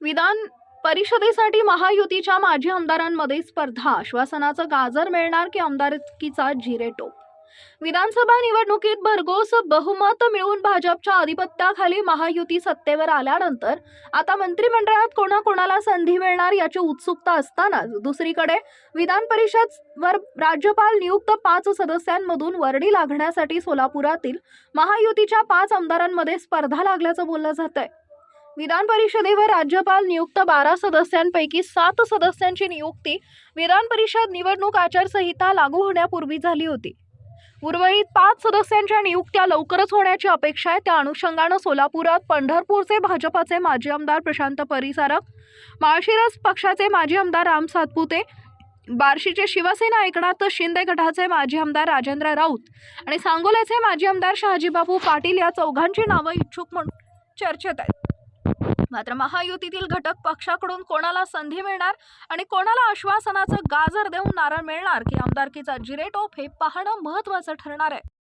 विधान परिषदेसाठी महायुतीच्या माजी आमदारांमध्ये स्पर्धा. आश्वासनाचं गाजर मिळणार की आमदारकीचा जिरेटोप विधानसभा निवडणुकीत भरघोस बहुमत मिळवून भाजपच्या आधिपत्याखाली महायुती सत्तेवर आल्यानंतर आता मंत्रिमंडळात कोणाकोणाला संधी मिळणार याची उत्सुकता असतानाच दुसरीकडे विधान परिषदवर राज्यपाल नियुक्त पाच सदस्यांमधून वर्णी लागण्यासाठी सोलापुरातील महायुतीच्या पाच आमदारांमध्ये स्पर्धा लागल्याचं बोललं जात आहे विधान परिषदेवर राज्यपाल नियुक्त बारा सदस्यांपैकी सात सदस्यांची नियुक्ती विधान परिषद निवडणूक आचारसंहिता लागू होण्यापूर्वी झाली होती. उर्वरित पाच सदस्यांच्या नियुक्त्या लवकरच होण्याची अपेक्षा आहे. त्या अनुषंगानं सोलापुरात पंढरपूरचे भाजपाचे माजी आमदार प्रशांत परिसारक माळशिरस पक्षाचे माजी आमदार राम सातपुते बार्शीचे शिवसेना एकनाथ शिंदे गटाचे माजी आमदार राजेंद्र राऊत आणि सांगोल्याचे माजी आमदार शहाजीबाबू पाटील या चौघांची नावं इच्छुक म्हणून चर्चेत आहेत. मात्र महायुतीतील घटक पक्षाकडून कोणाला संधी मिळणार आणि कोणाला आश्वासनाचं गाजर देऊन नारळ मिळणार की आमदारकीचा जिरेटोप हे पाहणं महत्त्वाचं ठरणार आहे.